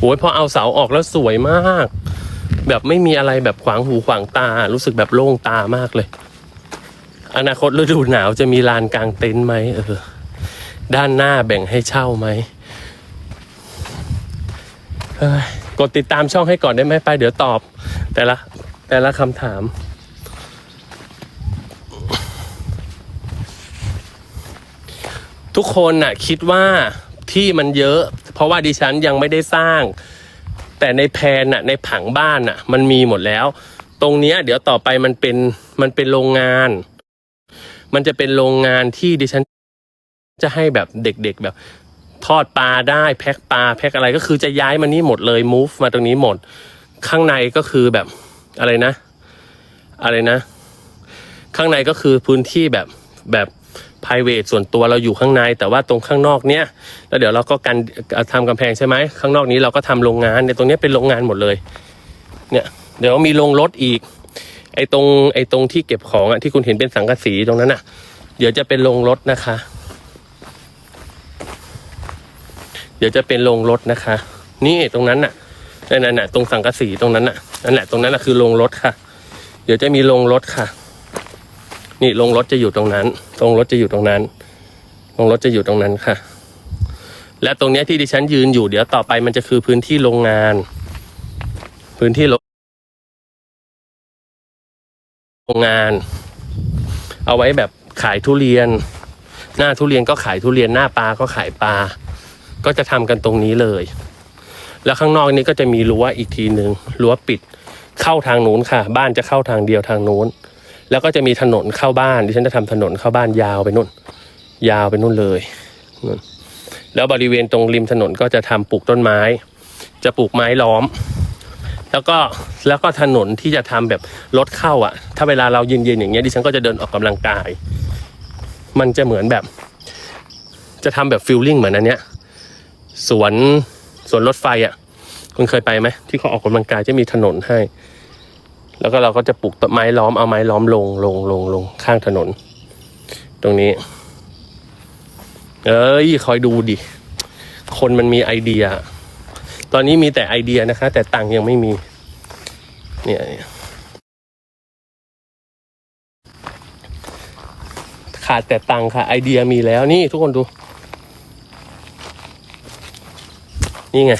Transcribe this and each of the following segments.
โอ้ยพอเอาเสาออกแล้วสวยมาก แบบไม่มีอะไรแบบขวางหูขวางตา รู้สึกแบบโล่งตามากเลย อนาคตฤดูหนาวจะมีลานกลางเต็นท์ไหมเออ ด้านหน้าแบ่งให้เช่าไหมกดติดตามช่องให้ก่อนได้ไหมไปเดี๋ยวตอบ แต่ละ แต่ละคำถามทุกคนน่ะคิดว่าที่มันเยอะ ราะว่าดิฉันยังไม่ได้สร้าง แต่ในแพนน่ะในผังบ้านน่ะ มันมีหมดแล้ว ตรงเนี้ย เดี๋ยวต่อไปมันเป็นมันเป็นโรงงาน มันจะเป็นโรงงานที่ดิฉัน จะให้แบบเด็กๆแบบ ทอดปลาได้แพ็คปลาแพ็คอะไรก็คือจะย้ายมานี่หมดเลย move มาตรงนี้หมด ข้างในก็คือแบบอะไรนะ อะไรนะ ข้างในก็คือพื้นที่แบบแบบ private ส่วนตัวเราอยู่ข้างใน แต่ว่าตรงข้างนอกเนี้ยแล้วเดี๋ยวเราก็กันทำกำแพงใช่ไหมข้างนอกนี้เราก็ทำโรงงานในตรงนี้เป็นโรงงานหมดเลยเนี่ยเดี๋ยวมีโรงรถอีก ไอ้ตรงไอ้ตรงที่เก็บของอะที่คุณเห็นเป็นสังกะสีตรงนั้นอะเดี๋ยวจะเป็นโรงรถนะคะ เดี๋ยวจะเป็นโรงรถนะคะ นี่ตรงนั้นน่ะนั่นน่ะตรงสังกะสีตรงนั้นน่ะนั่นแหละตรงนั้นน่ะคือโรงรถค่ะ เดี๋ยวจะมีโรงรถค่ะ นี่โรงรถจะอยู่ตรงนั้นโรงรถจะอยู่ตรงนั้นโรงรถจะอยู่ตรงนั้นค่ะ และตรงนี้ที่ดิฉันยืนอยู่เดี๋ยวต่อไปมันจะคือพื้นที่โรงงาน พื้นที่โรงงาน เอาไว้แบบขายทุเรียน หน้าทุเรียนก็ขายทุเรียนหน้าปลาก็ขายปลา ก็จะทำกันตรงนี้เลย แล้วข้างนอกนี้ก็จะมีรั้วอีกทีหนึ่งรั้วปิดเข้าทางนู้นค่ะ บ้านจะเข้าทางเดียวทางนู้น แล้วก็จะมีถนนเข้าบ้านดิฉันจะทำถนนเข้าบ้านยาวไปนู่น ยาวไปนู่นเลยนู่นแล้วบริเวณตรงริมถนนก็จะทำปลูกต้นไม้ จะปลูกไม้ล้อม แล้วก็แล้วก็ถนนที่จะทำแบบรถเข้าอะ ถ้าเวลาเราเย็นๆอย่างเงี้ยดิฉันก็จะเดินออกกำลังกาย มันจะเหมือนแบบ จะทำแบบฟิลลิ่งเหมือนอันเนี้ยสวนสวนรถไฟอะคุณเคยไปไหมที่เขาออกกำลังกายจะมีถนนให้ แล้วก็เราก็จะปลูกต้นไม้ล้อมเอาไม้ล้อมลงลงลงลงข้างถนน ตรงนี้ เอ้ยคอยดูดิ คนมันมีไอเดีย ตอนนี้มีแต่ไอเดียนะคะ แต่ตังค์ยังไม่มี เนี่ยขาดแต่ตังค์ค่ะ ไอเดียมีแล้วนี่ทุกคนดู นี่ไง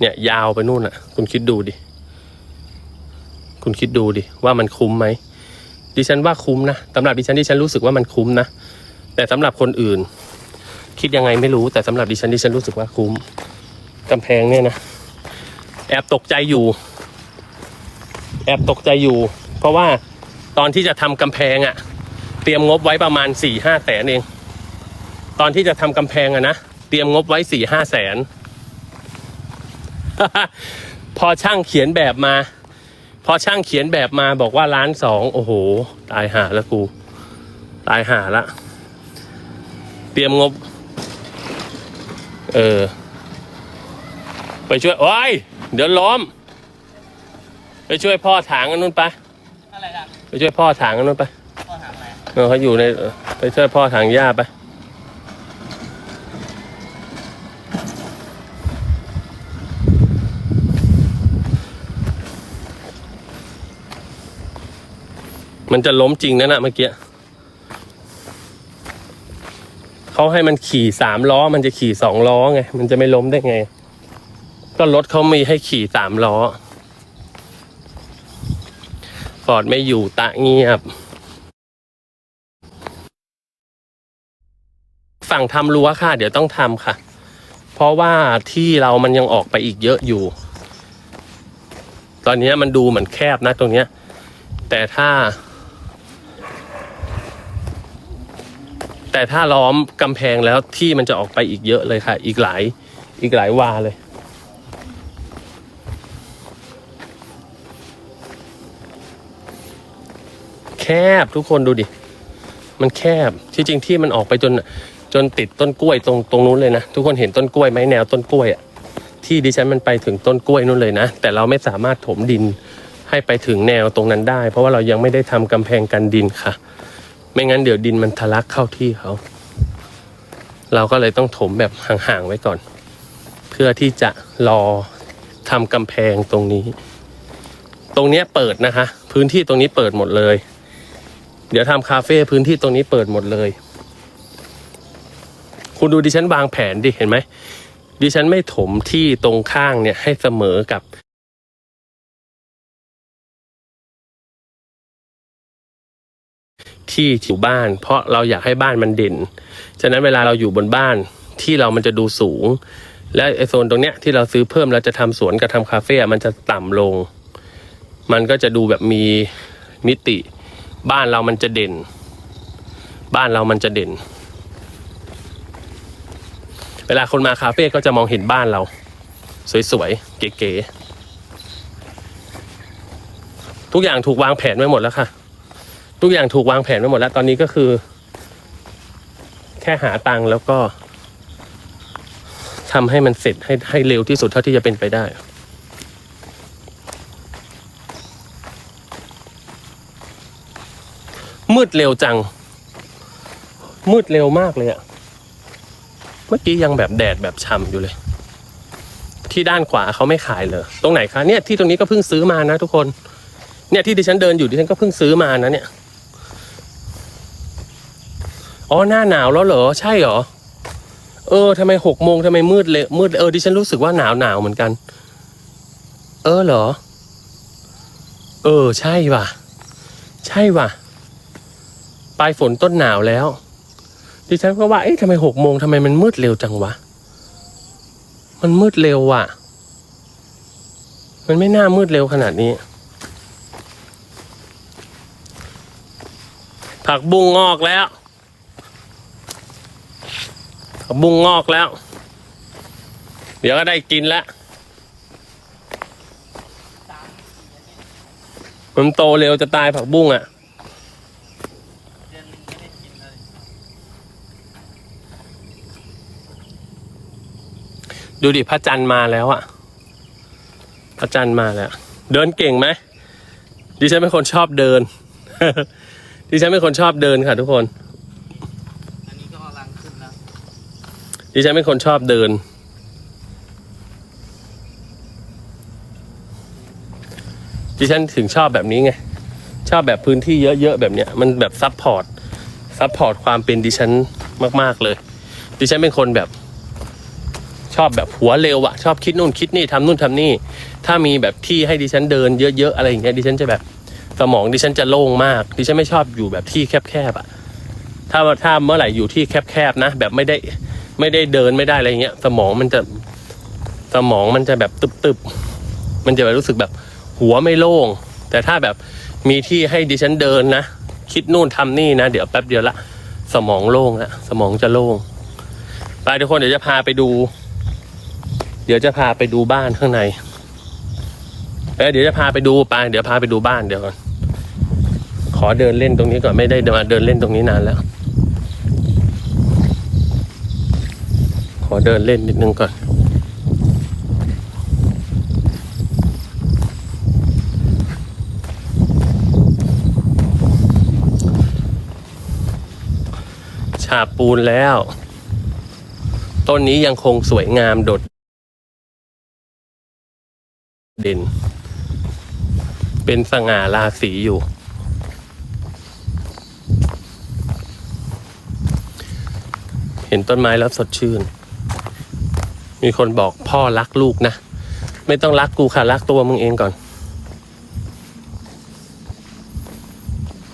เนี่ยยาวไปนู่นอะ คุณคิดดูดิ คิดดูดิว่ามันคุ้มไหมดิฉันว่าคุ้มนะสำหรับดิฉันดิฉันรู้สึกว่ามันคุ้มนะ แต่สำหรับคนอื่น คิดยังไงไม่รู้แต่สำหรับดิฉันดิฉันรู้สึกว่าคุ้มกำแพงเนี่ยนะแอบตกใจอยู่ แอบตกใจอยู่ เพราะว่าตอนที่จะทำกำแพงอะเตรียมงบไว้ประมาณสี่ห้าแสนเอง ตอนที่จะทำกำแพงอะนะเตรียมงบไว้สี่ห้าแสนพอช่างเขียนแบบมา พอช่างเขียนแบบมาบอกว่าล้านสองโอ้โห ตายหาแล้วกู ตายหาละ เตรียมงบ เออ ไปช่วย โอ้ย เดี๋ยวล้อมไปช่วยพ่อถางอันนู้นไปอะไรล่ะไปช่วยพ่อถางอันนู้นไปข้อหาอะไรเออเขาอยู่ในเออไปช่วยพ่อถางหญ้าไป มันจะล้มจริงนะน่ะเมื่อกี้เขาให้มันขี่สามล้อ มันจะขี่สองล้อไง มันจะไม่ล้มได้ไง ก็รถเขามีให้ขี่สามล้อฟอร์ดไม่อยู่ตะเงียบ ฝั่งทำรั้วค่ะ เดี๋ยวต้องทำค่ะ เพราะว่าที่เรามันยังออกไปอีกเยอะอยู่ ตอนนี้มันดูเหมือนแคบนะตรงเนี้ย แต่ถ้า แต่ถ้าล้อมกำแพงแล้วที่มันจะออกไปอีกเยอะเลยค่ะ อีกหลายอีกหลายวาเลย แคบทุกคนดูดิ มันแคบที่จริงที่มันออกไปจนจนติดต้นกล้วยตรงตรงนู้นเลยนะ ทุกคนเห็นต้นกล้วยไหมแนวต้นกล้วยอะที่ดิฉันมันไปถึงต้นกล้วยนู้นเลยนะ แต่เราไม่สามารถถมดินให้ไปถึงแนวตรงนั้นได้ เพราะว่าเรายังไม่ได้ทำกำแพงกันดินค่ะ ไม่งั้นเดี๋ยวดินมันทะลักเข้าที่เขา เราก็เลยต้องถมแบบห่างๆไว้ก่อน เพื่อที่จะรอทำกำแพงตรงนี้ ตรงเนี้ยเปิดนะคะ พื้นที่ตรงนี้เปิดหมดเลย เดี๋ยวทำคาเฟ่พื้นที่ตรงนี้เปิดหมดเลย คุณดูดิฉันวางแผนดิเห็นไหมดิฉันไม่ถมที่ตรงข้างเนี่ยให้เสมอกับ ที่อยู่บ้าน เพราะเราอยากให้บ้านมันเด่น ฉะนั้นเวลาเราอยู่บนบ้านที่เรามันจะดูสูง และไอโซนตรงเนี้ยที่เราซื้อเพิ่มเราจะทำสวนกับทำคาเฟ่มันจะต่ำลง มันก็จะดูแบบมีมิติ บ้านเรามันจะเด่น บ้านเรามันจะเด่น เวลาคนมาคาเฟ่ก็จะมองเห็นบ้านเรา สวยๆ เก๋ๆทุกอย่างถูกวางแผนไว้หมดแล้วค่ะ ทุกอย่างถูกวางแผนไว้หมดแล้ว ตอนนี้ก็คือ แค่หาตังค์แล้วก็ทำให้มันเสร็จให้ให้เร็วที่สุดเท่าที่จะเป็นไปได้มืดเร็วจัง มืดเร็วมากเลยอะเมื่อกี้ยังแบบแดดแบบช่ำอยู่เลย ที่ด้านขวาเขาไม่ขายเลย ตรงไหนคะเนี่ยที่ตรงนี้ก็เพิ่งซื้อมานะทุกคน เนี่ยที่ดิฉันเดินอยู่ดิฉันก็เพิ่งซื้อมานะเนี่ย อ๋อหน้าหนาวแล้วเหรอใช่เหรอ เออทำไมหกโมงทำไมมืดเลยมืดเออดิฉันรู้สึกว่าหนาวหนาวเหมือนกัน เออเหรอ เออ ใช่ว่ะ ใช่ว่ะปลายฝนต้นหนาวแล้ว ดิฉันก็ว่าเอ๊ะทำไมหกโมงทำไมมันมืดเร็วจังวะ มันมืดเร็วว่ะ มันไม่น่ามืดเร็วขนาดนี้ ผักบุ้งงอกแล้ว บุ้งงอกแล้ว เดี๋ยวก็ได้กินแล้ว มันโตเร็วจะตายผักบุ้งอะดูดิพระจันทร์มาแล้วอะพระจันทร์มาแล้ว เดินเก่งไหมดิฉันเป็นคนชอบเดิน ดิฉันเป็นคนชอบเดินค่ะทุกคน อันนี้ก็กำลังขึ้นแล้ว ดิฉันเป็นคนชอบเดิน ดิฉันถึงชอบแบบนี้ไง ชอบแบบพื้นที่เยอะๆแบบเนี้ย มันแบบซับพอร์ต ซับพอร์ตความเป็นดิฉันมาก ๆเลย ดิฉันเป็นคนแบบชอบแบบหัวเร็วอะชอบคิดนู่นคิดนี่ทำนู่นทำนี่ ถ้ามีแบบที่ให้ดิฉันเดินเยอะๆอะไรอย่างเงี้ยดิฉันจะแบบสมองดิฉันจะโล่งมาก ดิฉันไม่ชอบอยู่แบบที่แคบๆอะถ้าถ้าเมื่อไหร่อยู่ที่แคบๆนะ แบบไม่ได้ ไม่ได้เดินไม่ได้อะไรเงี้ย สมองมันจะสมองมันจะแบบตึบๆมันจะแบบรู้สึกแบบหัวไม่โล่ง แต่ถ้าแบบมีที่ให้ดิฉันเดินนะ คิดนู่นทำนี่นะ เดี๋ยวแป๊บเดียวละ สมองโล่งละสมองจะโล่งไปทุกคนเดี๋ยวจะพาไปดู เดี๋ยวจะพาไปดูบ้านข้างในเเดี๋ยวจะพาไปดูไปเดี๋ยวพาไปดูบ้านเดี๋ยวก่อนขอเดินเล่นตรงนี้ก่อนไม่ได้มาเดินเล่นตรงนี้นานแล้ว ขอเดินเล่นนิดนึงก่อน ฉาบปูนแล้ว ต้นนี้ยังคงสวยงามโดดเด่น เป็นสง่าราศีอยู่เห็นต้นไม้แล้วสดชื่น มีคนบอกพ่อรักลูกนะ ไม่ต้องรักกูค่ะ รักตัวมึงเองก่อน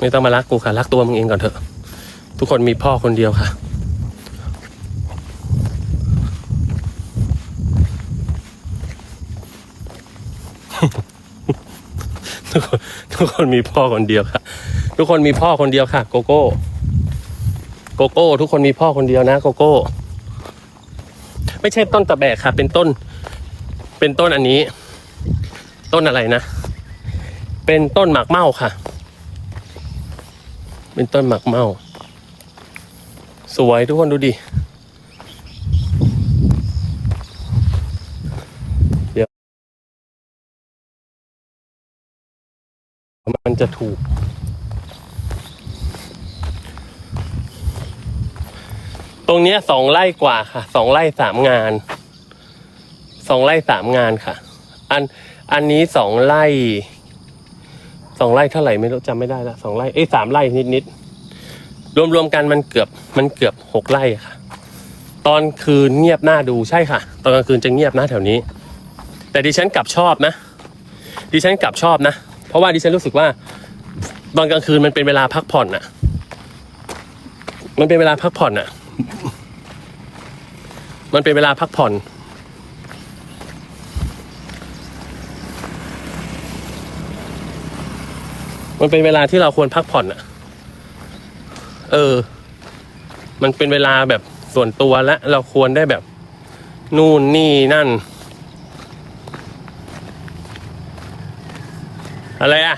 ไม่ต้องมารักกูค่ะ รักตัวมึงเองก่อนเถอะ ทุกคนมีพ่อคนเดียวค่ะ ทุกคนทุกคนมีพ่อคนเดียวค่ะ ทุกคนมีพ่อคนเดียวค่ะ โกโก้ โกโก้ ทุกคนมีพ่อคนเดียวนะ โกโก้ ไม่ใช่ต้นตะแบกค่ะ เป็นต้น เป็นต้นอันนี้ ต้นอะไรนะ เป็นต้นหมากเม่าค่ะ เป็นต้นหมากเม่า สวยทุกคนดูดิเดี๋ยวมันจะถูก ตรงเนี้ยสองไร่กว่าค่ะสองไร่สามงานสองไร่สามงานค่ะ อันอันนี้สองไร่สองไร่เท่าไหร่ไม่รู้จำไม่ได้ละสองไร่เอ้ยสามไร่นิดนิดรวมรวมกันมันเกือบมันเกือบหกไร่ค่ะ ตอนคืนเงียบหน้าดูใช่ค่ะ ตอนกลางคืนจะเงียบนะแถวนี้ แต่ดิฉันกลับชอบนะ ดิฉันกลับชอบนะ เพราะว่าดิฉันรู้สึกว่า ตอนกลางคืนมันเป็นเวลาพักผ่อนน่ะ มันเป็นเวลาพักผ่อนน่ะ มันเป็นเวลาพักผ่อน มันเป็นเวลาที่เราควรพักผ่อนอะเออ มันเป็นเวลาแบบส่วนตัวและเราควรได้แบบ นู่นนี่นั่น อะไรอะ